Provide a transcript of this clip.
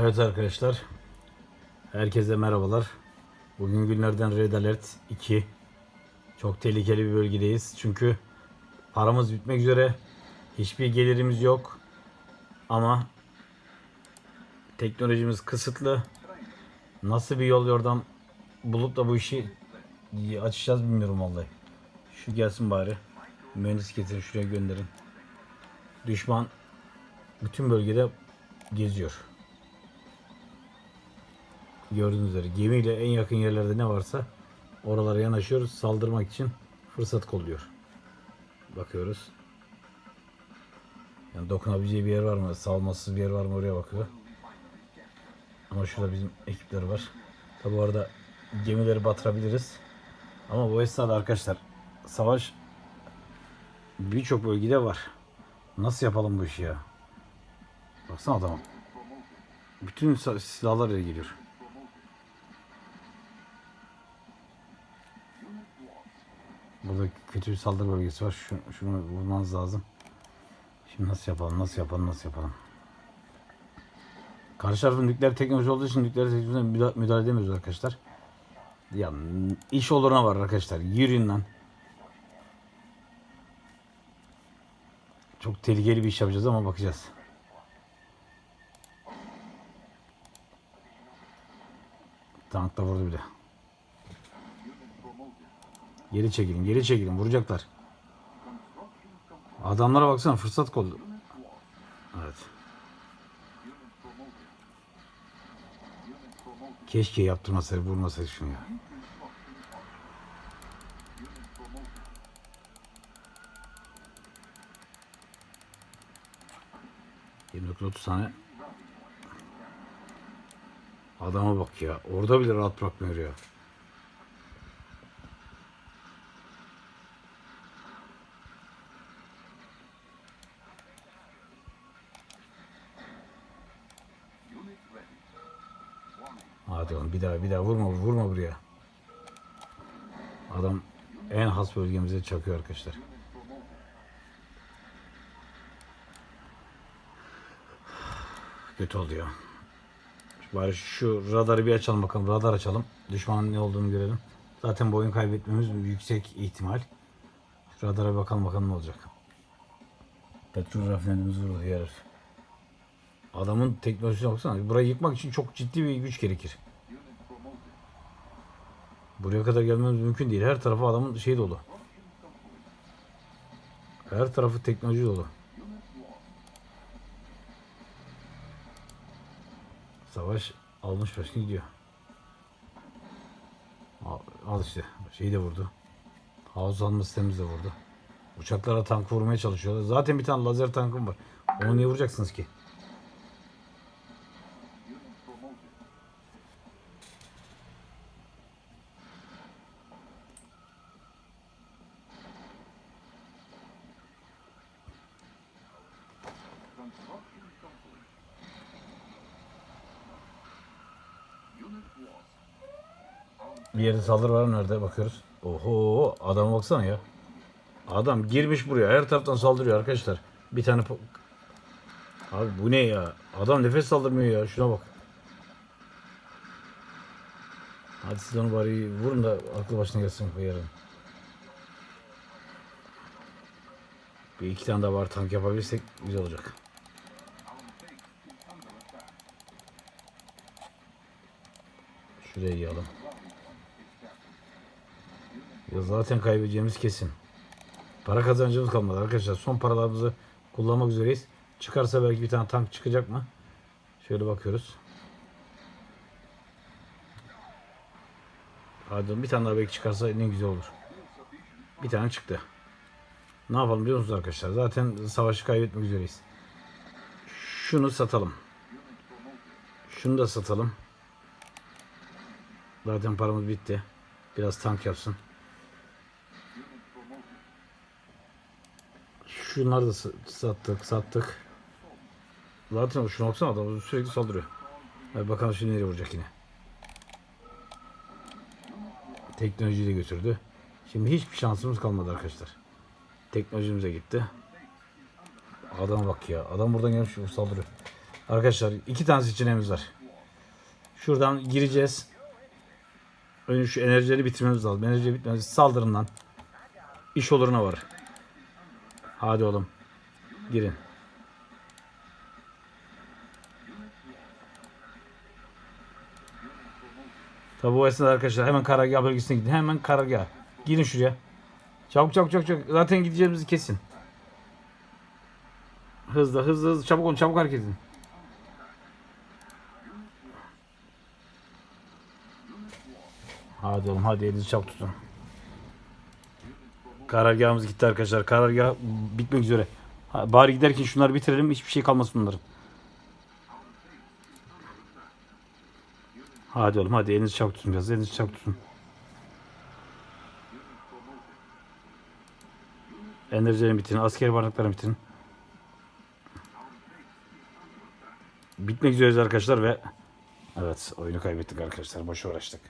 Evet arkadaşlar. Herkese merhabalar. Bugün günlerden Red Alert 2. Çok tehlikeli bir bölgedeyiz. Çünkü paramız bitmek üzere. Hiçbir gelirimiz yok. Ama teknolojimiz kısıtlı. Nasıl bir yol yordam bulup da bu işi açacağız bilmiyorum vallahi. Şu gelsin bari. Mühendis getirin şuraya gönderin. Düşman bütün bölgede geziyor. Gördüğünüz üzere gemiyle en yakın yerlerde ne varsa oralara yanaşıyoruz. Saldırmak için fırsat kolluyor. Bakıyoruz. Yani dokunabileceği bir yer var mı? Salmasız bir yer var mı? Oraya bakıyor. Ama şurada bizim ekipler var. Tabi orada gemileri batırabiliriz. Ama bu esnada arkadaşlar savaş birçok bölgede var. Nasıl yapalım bu işi ya? Baksana adama. Bütün silahlar geliyor. Burada kötü bir saldırı bölgesi var. Şu, şunu vurmanız lazım. Şimdi nasıl yapalım, nasıl yapalım, nasıl yapalım? Karşı tarafın nükleer teknoloji olduğu için nükleer teknolojisine müda- müdahale edemiyoruz arkadaşlar. Ya iş oluruna var arkadaşlar. Yürüyün lan. Çok tehlikeli bir iş yapacağız ama bakacağız. Tank da vurdu bir de. Geri çekilin, geri çekilin. Vuracaklar. Adamlara baksana fırsat koldu. Evet. Keşke yaptırmasaydı, vurmasaydı şunu ya. Yirmi otuz tane Adama bak ya. Orada bile rahat bırakmıyor ya. Hadi oğlum bir daha bir daha vurma vurma buraya. Adam en has bölgemize çakıyor arkadaşlar. Kötü oldu ya. Bari şu radarı bir açalım bakalım. Radar açalım. Düşmanın ne olduğunu görelim. Zaten bu oyun kaybetmemiz yüksek ihtimal. Radara bakalım bakalım ne olacak. Petrol rafinerimiz vurdu herif. Adamın teknolojisine baksana. Burayı yıkmak için çok ciddi bir güç gerekir. Buraya kadar gelmemiz mümkün değil. Her tarafı adamın şey dolu. Her tarafı teknoloji dolu. Savaş almış başını gidiyor. Al, al işte. Şeyi de vurdu. Havuz alma sistemimiz de vurdu. Uçaklara tank vurmaya çalışıyorlar. Zaten bir tane lazer tankım var. Onu niye vuracaksınız ki? Bir yerde saldırı var nerede bakıyoruz. Oho adama baksana ya. Adam girmiş buraya her taraftan saldırıyor arkadaşlar. Bir tane Abi bu ne ya? Adam nefes saldırmıyor ya. Şuna bak. Hadi siz onu bari vurun da aklı başına gelsin bu yarın. Bir iki tane daha var tank yapabilirsek güzel olacak. Şuraya yiyelim. Ya zaten kaybedeceğimiz kesin. Para kazancımız kalmadı arkadaşlar. Son paralarımızı kullanmak üzereyiz. Çıkarsa belki bir tane tank çıkacak mı? Şöyle bakıyoruz. Hadi bir tane daha belki çıkarsa ne güzel olur. Bir tane çıktı. Ne yapalım biliyor musunuz arkadaşlar? Zaten savaşı kaybetmek üzereyiz. Şunu satalım. Şunu da satalım. Zaten paramız bitti. Biraz tank yapsın. Şunları da sa- sattık, sattık. Zaten şuna baksana adam sürekli saldırıyor. Hadi bakalım şimdi nereye vuracak yine. Teknolojiyi de götürdü. Şimdi hiçbir şansımız kalmadı arkadaşlar. Teknolojimize gitti. Adama bak ya. Adam buradan gelmiş saldırıyor. Arkadaşlar iki tane seçeneğimiz var. Şuradan gireceğiz. Önce şu enerjileri bitirmemiz lazım. Enerji bitmez. Saldırından. İş oluruna var. Hadi oğlum. Girin. Tabi bu esnada arkadaşlar hemen karargah bölgesine gidin. Hemen karargah. Girin şuraya. Çabuk çabuk çabuk çabuk. Zaten gideceğimizi kesin. Hızlı hızlı hızlı çabuk olun çabuk hareket edin. Hadi oğlum hadi elinizi çabuk tutun. Karargahımız gitti arkadaşlar. Karargah bitmek üzere. Ha, bari giderken şunları bitirelim. Hiçbir şey kalmasın bunların. Hadi oğlum hadi elinizi çabuk tutun biraz. Elinizi çabuk tutun. Enerjilerini bitirin. Askeri barınaklarını bitirin. Bitmek üzereyiz arkadaşlar ve evet oyunu kaybettik arkadaşlar. Boş uğraştık.